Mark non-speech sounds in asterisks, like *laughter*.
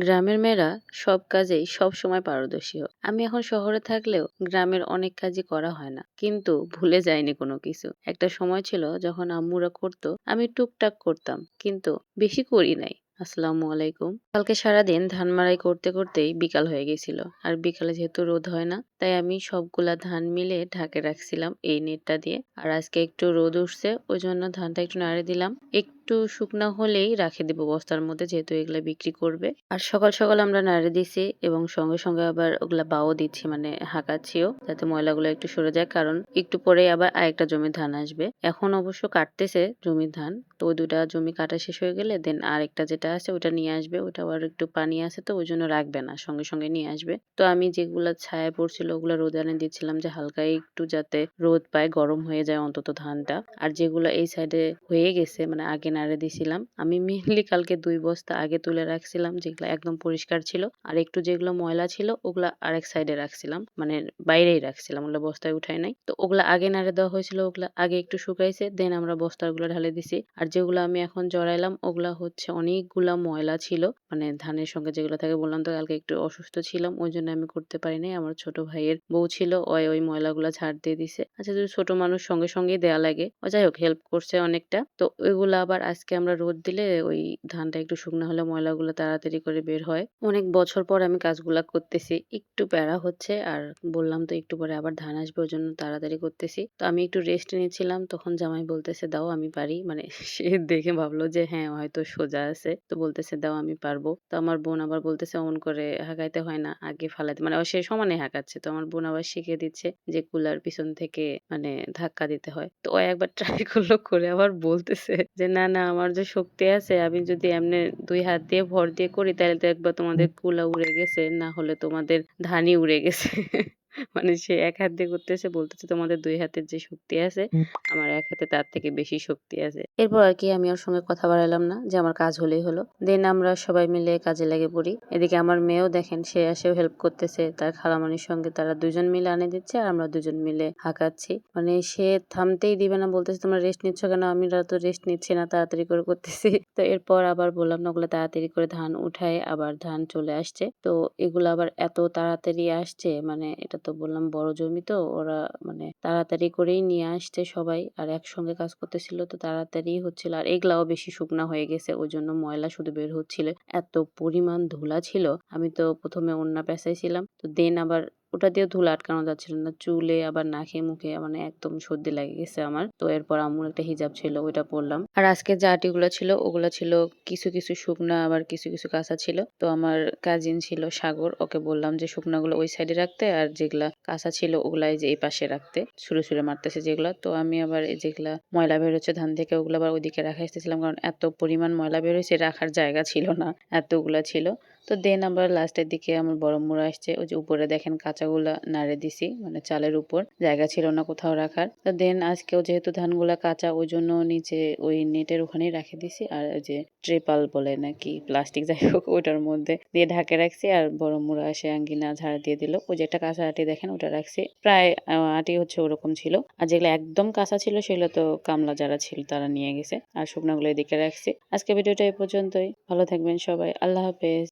গ্রামের মেয়েরা সব কাজেই সব সময় পারদর্শী হয়। আমি এখন শহরে থাকলেও গ্রামের অনেক কাজই করা হয় না। কিন্তু ভুলে যাইনি কোনো কিছু। একটা সময় ছিল যখন আম্মুরা করতো, আমি টুকটাক করতাম। কিন্তু বেশি করি নাই। আসসালামু আলাইকুম। কালকে সারাদিন ধান মাড়াই করতে করতেই বিকাল হয়ে গেছিল। আর বিকালে যেহেতু রোদ হয় না, তাই আমি সবগুলা ধান মিলে ঢাকে রাখছিলাম এই নেটটা দিয়ে। আর আজকে একটু রোদ উঠছে, ওই জন্য ধানটা একটু নাড়ে দিলাম। একটু শুকনা হলেই রাখে দিব বস্তার মধ্যে যেহেতু এগুলা বিক্রি করবে। আর সকাল সকাল আমরা নাড়ে দিছি এবং সঙ্গে সঙ্গে আবার ওগুলা বাও দিচ্ছি মানে হাঁকাচ্ছিও, যাতে ময়লাগুলো একটু সরে যায়, কারণ একটু পরে আবার আরেকটা জমির ধান আসবে। এখন অবশ্য কাটতেছে জমির ধান, তো ওই দুটা জমি কাটা শেষ হয়ে গেলে দেন আরেকটা যেটা আছে ওটা নিয়ে আসবে, ওটা আবার একটু পানি আছে তো ওই জন্য রাখবে না, সঙ্গে সঙ্গে নিয়ে আসবে। তো আমি যেগুলা ছায়া পড়ছিল ওগুলো রোদে আনে দিচ্ছিলাম, যে হালকা একটু যাতে রোদ পায়, গরম হয়ে যায় অন্তত ধানটা। আর যেগুলো এই সাইডে হয়ে গেছে মানে আগে নাড়ে দিছিলাম। আমি মেনলি কালকে দুই বস্তা আগে তুলে রাখছিলাম, যেগুলো একদম পরিষ্কার ছিল। আর একটু যেগুলো ময়লা ছিল, ওগুলা আরেক সাইডে রাখছিলাম। মানে বাইরেই রাখছিলাম, ওগুলো বস্তায় উঠাই নাই। তো ওগুলা আগে নাড়ে দেওয়া হয়েছিল, ওগুলা আগে একটু শুকাইছে দেন আমরা বস্তাগুলো ঢালে দিছি। আর যেগুলো আমি এখন জড়াইলাম, ওগুলা হচ্ছে অনেকগুলা ময়লা ছিল। মানে ধানের সঙ্গে যেগুলো থাকে, বললাম তো কালকে একটু অসুস্থ ছিলাম, ওই জন্য আমি করতে পারিনি আমার ছোট ভাইয়ের বউ ছিল, ওই ওই ময়লাগুলো ঝাড় দিয়ে দিছে। আচ্ছা যদি ছোট মানুষ সঙ্গে সঙ্গেই দেয়া লাগে। ও যাই হোক হেল্প করছে অনেকটা। তো ওইগুলো আবার আজকে আমরা রোদ দিলে ওই ধানটা একটু শুকনো হলে ময়লাগুলো তাড়াতাড়ি করে বের হয়। অনেক বছর পর আমি কাজগুলা করতেছি, একটু প্যারা হচ্ছে আর বললাম তো একটু পরে আবার ধান আসবে ওই জন্য তাড়াতাড়ি করতেছি। তো আমি একটু রেস্ট নিয়েছিলাম তখন জামাই বলতেছে, দাও আমি পারি। মানে *laughs* সে দেখে ভাবলো যে হ্যাঁ হয়তো সোজা আছে। তো বলতেছে, দাও আমি পারব। তো আমার বোন আবার বলতেছে অমন করে হাঁকাইতে হয় না, আগে ফালাইতে। মানে সে সমানে হাঁকাচ্ছে তো আমার বোন আবার শিখিয়ে দিচ্ছে যে, কুলার পিছন থেকে মানে ধাক্কা দিতে হয়। তো ও একবার *laughs* ট্রাই করল, করে আবার বলতেছে যে, না না আমার যে শক্তি আছে, আমি যদি এমনি দুই হাত দিয়ে ভর দিয়ে করি, তাহলে তো একবার তোমাদের কুলা উড়ে গেছে, না হলে তোমাদের ধানই উড়ে গেছে। মানে সে এক হাত দিয়ে করতেছে বলতেছে তোমাদের দুই হাতের যে শক্তি আছে আমার এক হাতে তার থেকে বেশি শক্তি আছে। এরপর আর কি আমি ওর সঙ্গে কথা বাড়ালাম না যে আমার কাজ হলেই হলো। দেন আমরা সবাই মিলে কাজে লেগে পড়ি। এদিকে আমার মেয়েও দেখেন সে এসেও হেল্প করতেছে তার খালামানির সঙ্গে। তারা দুজন মিলে আনে দিচ্ছে আর আমরা দুজন মিলে হাঁকাচ্ছি। মানে সে থামতেই দিবে না বলতেছে তোমরা রেস্ট নিচ্ছ কেন? আমি তো রেস্ট নিচ্ছি না তাড়াতাড়ি করে করতেছি। *laughs* তো এরপর আবার বললাম না ওগুলো তাড়াতাড়ি করে ধান উঠায় আবার ধান চলে আসছে। তো এগুলো আবার এত তাড়াতাড়ি আসছে মানে এটা তো বললাম, বড় জমি তো, ওরা মানে তাড়াতাড়ি করেই নিয়ে আসছে সবাই। আর একসঙ্গে কাজ করতেছিল তো তাড়াতাড়ি হচ্ছিল। আর এগুলাও বেশি শুকনা হয়ে গেছে ওই জন্য ময়লা শুধু বের হচ্ছিল। এত পরিমাণ ধুলা ছিল, আমি তো প্রথমে ওন্না ছিলাম তো দেন আবার ওটা দিয়ে ধুল আটকানো যাচ্ছিল না। চুলে আবার নাকে মুখে মানে একদম সর্দি লেগে গেছে আমার। তো এরপর আম্মুর একটা হিজাব ছিল, ওইটা পরলাম। আর আজকে যে আটিগুলো ছিল, ওগুলো ছিল কিছু কিছু শুকনা, আবার কিছু কিছু কাঁচা ছিল। তো আমার কাজিন ছিল সাগর, ওকে বললাম যে শুকনাগুলো ওই সাইডে রাখতে আর যেগুলা কাঁচা ছিল ওগুলাই যে এই পাশে রাখতে। ছুড়ে ছুড়ে মারতেছে যেগুলো। তো আমি আবার যেগুলা ময়লা বেরোচ্ছে ধান থেকে, ওগুলো আবার ওইদিকে রাখা এসেছিলাম কারণ এত পরিমাণ ময়লা বেরোচ্ছে রাখার জায়গা ছিল না, এতগুলা ছিল। তো দেন আবার লাস্টের দিকে আমার বড় মুড়া আসছে। ওই যে উপরে দেখেন কাঁচাগুলা নাড়ে দিছি মানে চালের উপর। জায়গা ছিল না কোথাও রাখার। তো দেন আজকেও যেহেতু ধানগুলা কাঁচা, ওই জন্য নিচে ওই নেটের ওখানেই রেখে দিছি। আর যে ট্রেপাল বলে নাকি প্লাস্টিক যাই হোক, ওইটার মধ্যে দিয়ে ঢাকে রাখছি। আর বড় মুড়া এসে আঙ্গিনা ঝাড় দিয়ে দিল। ওই যে একটা কাঁচা আটি দেখেন, ওটা রাখছি। প্রায় আটি হচ্ছে ওরকম ছিল। আর যেগুলো একদম কাঁচা ছিল, সেগুলো তো কামলা যারা ছিল, তারা নিয়ে গেছে। আর শুকনাগুলো এদিকে রাখছি। আজকে ভিডিওটা এই পর্যন্তই। ভালো থাকবেন সবাই। আল্লাহ হাফেজ।